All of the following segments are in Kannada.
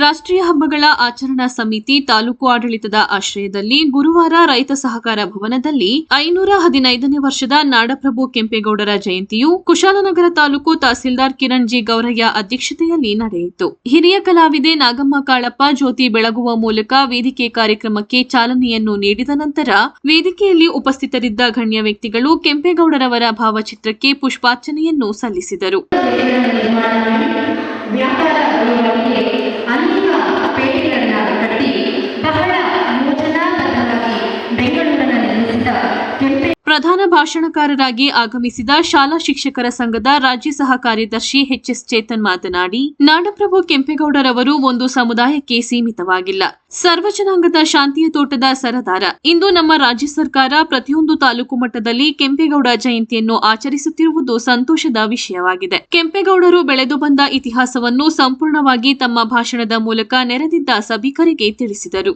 ರಾಷ್ಟ್ರೀಯ ಹಬ್ಬಗಳ ಆಚರಣಾ ಸಮಿತಿ ತಾಲೂಕು ಆಡಳಿತದ ಆಶ್ರಯದಲ್ಲಿ ಗುರುವಾರ ರೈತ ಸಹಕಾರ ಭವನದಲ್ಲಿ ಐನೂರ ಹದಿನೈದನೇ ವರ್ಷದ ನಾಡಪ್ರಭು ಕೆಂಪೇಗೌಡರ ಜಯಂತಿಯು ಕುಶಾಲನಗರ ತಾಲೂಕು ತಹಸೀಲ್ದಾರ್ ಕಿರಣ್ ಜಿ ಗೌರಯ್ಯ ಅಧ್ಯಕ್ಷತೆಯಲ್ಲಿ ನಡೆಯಿತು. ಹಿರಿಯ ಕಲಾವಿದೆ ನಾಗಮ್ಮ ಕಾಳಪ್ಪ ಜ್ಯೋತಿ ಬೆಳಗುವ ಮೂಲಕ ವೇದಿಕೆ ಕಾರ್ಯಕ್ರಮಕ್ಕೆ ಚಾಲನೆಯನ್ನು ನೀಡಿದ ನಂತರ ವೇದಿಕೆಯಲ್ಲಿ ಉಪಸ್ಥಿತರಿದ್ದ ಗಣ್ಯ ವ್ಯಕ್ತಿಗಳು ಕೆಂಪೇಗೌಡರವರ ಭಾವಚಿತ್ರಕ್ಕೆ ಪುಷ್ಪಾರ್ಚನೆಯನ್ನು ಸಲ್ಲಿಸಿದರು. arriba. ಪ್ರಧಾನ ಭಾಷಣಕಾರರಾಗಿ ಆಗಮಿಸಿದ ಶಾಲಾ ಶಿಕ್ಷಕರ ಸಂಘದ ರಾಜ್ಯ ಸಹ ಕಾರ್ಯದರ್ಶಿ ಎಚ್ಎಸ್ ಚೇತನ್ ಮಾತನಾಡಿ, ನಾಡಪ್ರಭು ಕೆಂಪೇಗೌಡರವರು ಒಂದು ಸಮುದಾಯಕ್ಕೆ ಸೀಮಿತವಾಗಿಲ್ಲ. ಸರ್ವ ಜನಾಂಗದ ಶಾಂತಿಯ ತೋಟದ ಸರದಾರ. ಇಂದು ನಮ್ಮ ರಾಜ್ಯ ಸರ್ಕಾರ ಪ್ರತಿಯೊಂದು ತಾಲೂಕು ಮಟ್ಟದಲ್ಲಿ ಕೆಂಪೇಗೌಡ ಜಯಂತಿಯನ್ನು ಆಚರಿಸುತ್ತಿರುವುದು ಸಂತೋಷದ ವಿಷಯವಾಗಿದೆ. ಕೆಂಪೇಗೌಡರು ಬೆಳೆದು ಬಂದ ಇತಿಹಾಸವನ್ನು ಸಂಪೂರ್ಣವಾಗಿ ತಮ್ಮ ಭಾಷಣದ ಮೂಲಕ ನೆರೆದಿದ್ದ ಸಭಿಕರಿಗೆ ತಿಳಿಸಿದರು.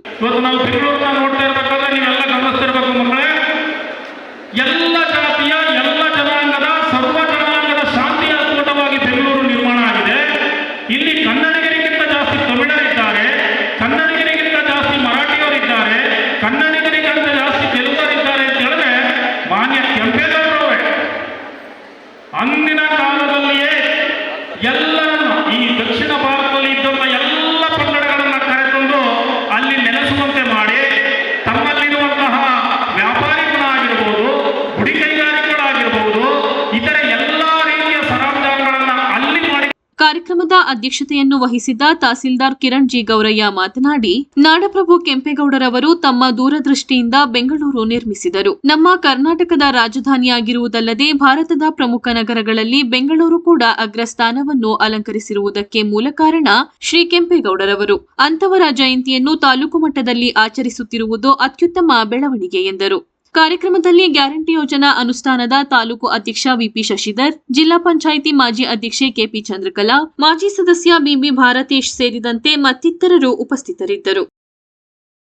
ಕಾರ್ಯಕ್ರಮದ ಅಧ್ಯಕ್ಷತೆಯನ್ನು ವಹಿಸಿದ್ದ ತಹಸೀಲ್ದಾರ್ ಕಿರಣ್ ಜಿ ಗೌರಯ್ಯ ಮಾತನಾಡಿ, ನಾಡಪ್ರಭು ಕೆಂಪೇಗೌಡರವರು ತಮ್ಮ ದೂರದೃಷ್ಟಿಯಿಂದ ಬೆಂಗಳೂರು ನಿರ್ಮಿಸಿದರು. ನಮ್ಮ ಕರ್ನಾಟಕದ ರಾಜಧಾನಿಯಾಗಿರುವುದಲ್ಲದೆ ಭಾರತದ ಪ್ರಮುಖ ನಗರಗಳಲ್ಲಿ ಬೆಂಗಳೂರು ಕೂಡ ಅಗ್ರಸ್ಥಾನವನ್ನು ಅಲಂಕರಿಸಿರುವುದಕ್ಕೆ ಮೂಲ ಕಾರಣ ಶ್ರೀ ಕೆಂಪೇಗೌಡರವರು. ಅಂತವರ ಜಯಂತಿಯನ್ನು ತಾಲೂಕು ಮಟ್ಟದಲ್ಲಿ ಆಚರಿಸುತ್ತಿರುವುದು ಅತ್ಯುತ್ತಮ ಬೆಳವಣಿಗೆ ಎಂದರು. ಕಾರ್ಯಕ್ರಮದಲ್ಲಿ ಗ್ಯಾರಂಟಿ ಯೋಜನಾ ಅನುಷ್ಠಾನದ ತಾಲೂಕು ಅಧ್ಯಕ್ಷ ವಿಪಿ ಶಶಿಧರ್, ಜಿಲ್ಲಾ ಪಂಚಾಯಿತಿ ಮಾಜಿ ಅಧ್ಯಕ್ಷೆ ಕೆಪಿ ಚಂದ್ರಕಲಾ, ಮಾಜಿ ಸದಸ್ಯ ಬಿಬಿ ಭಾರತೇಶ್ ಸೇರಿದಂತೆ ಮತ್ತಿತರರು ಉಪಸ್ಥಿತರಿದ್ದರು.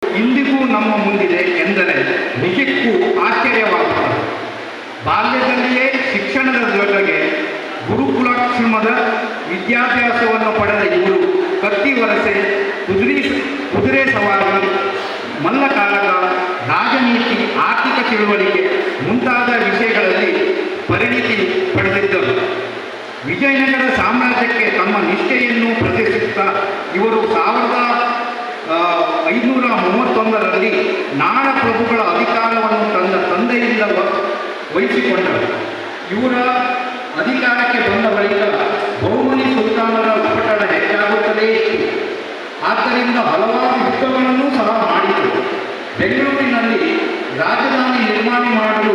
ಇಂದಿಗೂ ನಮ್ಮ ಮುಂದಿದೆ ಎಂದರೆ ನಿಜಕ್ಕೂ ಆಶ್ಚರ್ಯವಾಗುತ್ತದೆ. ಬಾಲ್ಯದಲ್ಲಿಯೇ ಶಿಕ್ಷಣದ ಜೊತೆಗೆ ಗುರುಕುಲಾಶ್ರಮದ ವಿದ್ಯಾಭ್ಯಾಸವನ್ನು ಪಡೆದ ಇವರು ಕತ್ತಿ ವರಸೆ ಕುದುರೆ ಕುದುರೆ ಸವಾರಿ ಮಲ್ಲಕಾಳಗ ರಾಜನೀತಿ ಆರ್ಥಿಕ ತಿಳುವಳಿಕೆ ಮುಂತಾದ ವಿಷಯಗಳಲ್ಲಿ ಪರಿಣಿತಿ ಪಡೆದಿದ್ದರು. ವಿಜಯನಗರ ಸಾಮ್ರಾಜ್ಯಕ್ಕೆ ತಮ್ಮ ನಿಷ್ಠೆಯನ್ನು ಪ್ರದರ್ಶಿಸುತ್ತಾ ಇವರು ಸಾವಿರದ ಐನೂರ ಮೂವತ್ತೊಂದರಲ್ಲಿ ನಾಡ ಪ್ರಭುಗಳ ಅಧಿಕಾರವನ್ನು ತನ್ನ ತಂದೆಯಿಂದ ವಹಿಸಿಕೊಂಡರು. ಇವರ ಅಧಿಕಾರಕ್ಕೆ ಬಂದ ಬಳಿಕ ಬಹುಮನಿ ಸುಲ್ತಾನರ ಉಪಟಳ ಹೆಚ್ಚಾಗುತ್ತಲೇ ಇತ್ತು. ಆದ್ದರಿಂದ ಹಲವಾರು ಯುದ್ಧಗಳನ್ನು ಸಹ ಮಾಡಿದರು. ಬೆಂಗಳೂರಿನಲ್ಲಿ రాజధాని నిర్మాణి మాటలు